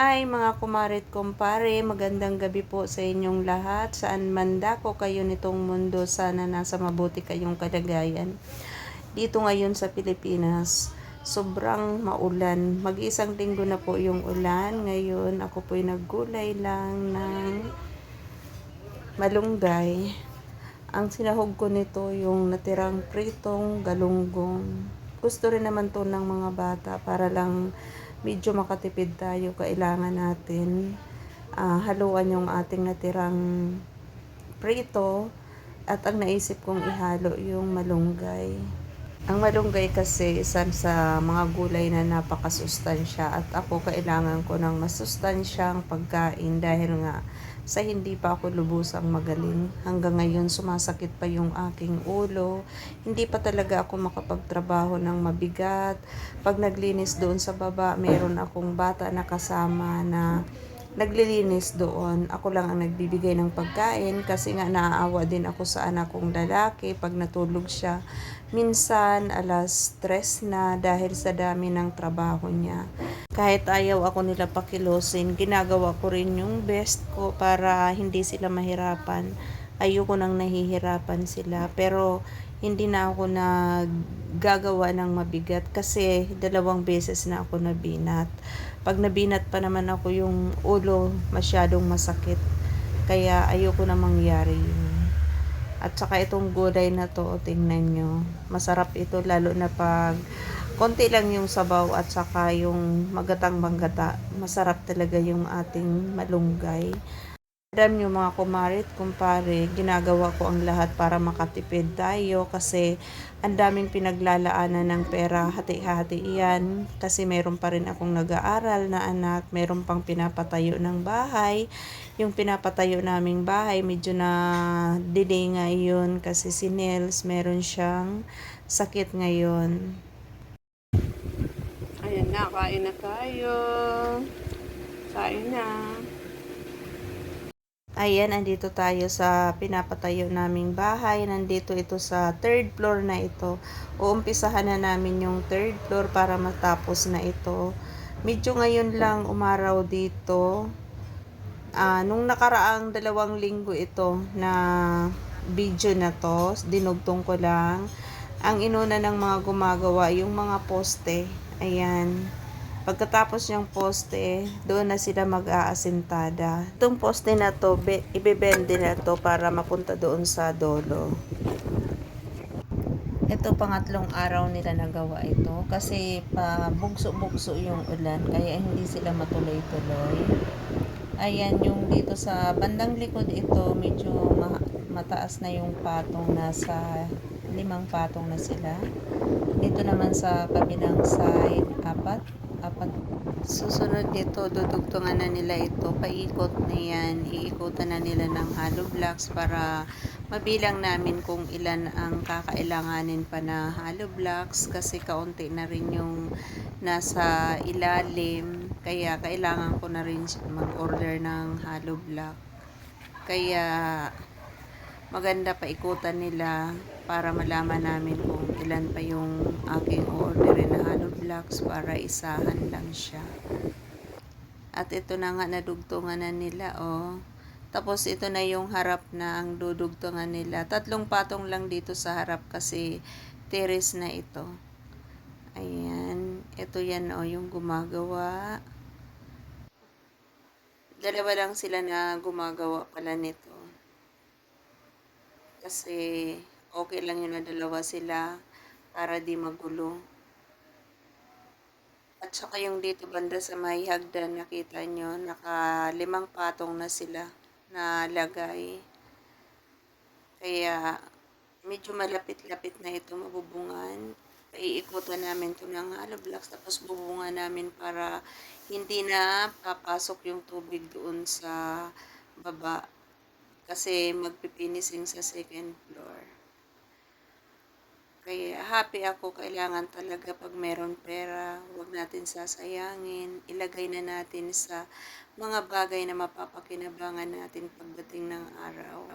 Hi mga kumarit kumpare, magandang gabi po sa inyong lahat. Saan man dako kayo nitong mundo, sana nasa mabuti kayong kalagayan. Dito ngayon sa Pilipinas, sobrang maulan. Mag-isang linggo na po yung ulan. Ngayon, ako po'y naggulay lang ng malunggay. Ang sinahog ko nito yung natirang pritong galunggong. Gusto rin naman to ng mga bata para lang medyo makatipid tayo, kailangan natin uh, haluan yung ating natirang prito. At ang naisip kong ihalo yung malunggay. Ang malunggay kasi isa sa mga gulay na napakasustansya. At ako kailangan ko ng masustansyang pagkain dahil nga sa hindi pa ako lubusang magaling. Hanggang ngayon sumasakit pa yung aking ulo. Hindi pa talaga ako makapagtrabaho ng mabigat. Pag naglinis doon sa baba, meron akong bata na kasama na naglilinis doon. Ako lang ang nagbibigay ng pagkain kasi nga naaawa din ako sa anak kong lalaki pag natulog siya. Minsan alas stress na dahil sa dami ng trabaho niya. Kahit ayaw ako nila pakilosin, ginagawa ko rin yung best ko para hindi sila mahirapan. Ayoko nang nahihirapan sila. Pero hindi na ako naggagawa ng mabigat kasi dalawang beses na ako nabinat. Pag nabinat pa naman ako yung ulo masyadong masakit. Kaya ayoko na mangyari yun. At saka itong gulay na to, tingnan nyo. Masarap ito lalo na pag konti lang yung sabaw at saka yung magatang manggata. Masarap talaga yung ating malunggay. Alam nyo mga kumarit, kumpare, ginagawa ko ang lahat para makatipid tayo kasi ang daming pinaglalaanan ng pera, hati-hati yan. Kasi meron pa rin akong nag-aaral na anak, meron pang pinapatayo ng bahay. Yung pinapatayo naming bahay, medyo na delay ngayon kasi si Nels, meron siyang sakit ngayon. Ayan na, kain na tayo. Kain na. Ayan, andito tayo sa pinapatayo naming bahay. Nandito ito sa third floor na ito. Uumpisahan na namin yung third floor para matapos na ito. Medyo ngayon lang umaraw dito. Uh, nung nakaraang dalawang linggo ito na video na to, dinugtong ko lang. Ang inuna ng mga gumagawa, yung mga poste. Ayan Pagkatapos yung poste, doon na sila mag-aasintada. Itong poste na to, ibebende na to para mapunta doon sa dolo. Ito pangatlong araw nila nagawa ito kasi pa bugso-bugso yung ulan kaya hindi sila matuloy-tuloy. Ayan yung dito sa bandang likod ito medyo ma mataas na yung patong nasa limang patong na sila. Dito naman sa kabilang side apat apat. Susunod dito dudugtungan na nila ito. Paikot na yan. Iikutan na nila ng hollow blocks para mabilang namin kung ilan ang kakailanganin pa na hollow blocks kasi kaunti na rin yung nasa ilalim. Kaya kailangan ko na rin mag order ng hollow block. Kaya maganda pa ikutan nila para malaman namin kung ilan pa yung aking orderin na hollow blocks para isahan lang siya. At ito na nga nadugtungan na nila oh. Tapos ito na yung harap na ang dudugtungan nila. Tatlong patong lang dito sa harap kasi terrace na ito. Ayan. Ito yan oh, yung gumagawa. Dalawa lang sila na gumagawa pala nito. Kasi okay lang yun na dalawa sila para di magulo. At saka yung dito banda sa may hagdan, nakita nyo, naka limang patong na sila na lagay. Kaya medyo malapit-lapit na ito mabubungan. Iikutan namin to ng hollow tapos bubungan namin para hindi na papasok yung tubig doon sa baba kasi magpipinising sa second floor. Kaya happy ako, kailangan talaga pag meron pera, huwag natin sasayangin, ilagay na natin sa mga bagay na mapapakinabangan natin pagdating ng araw.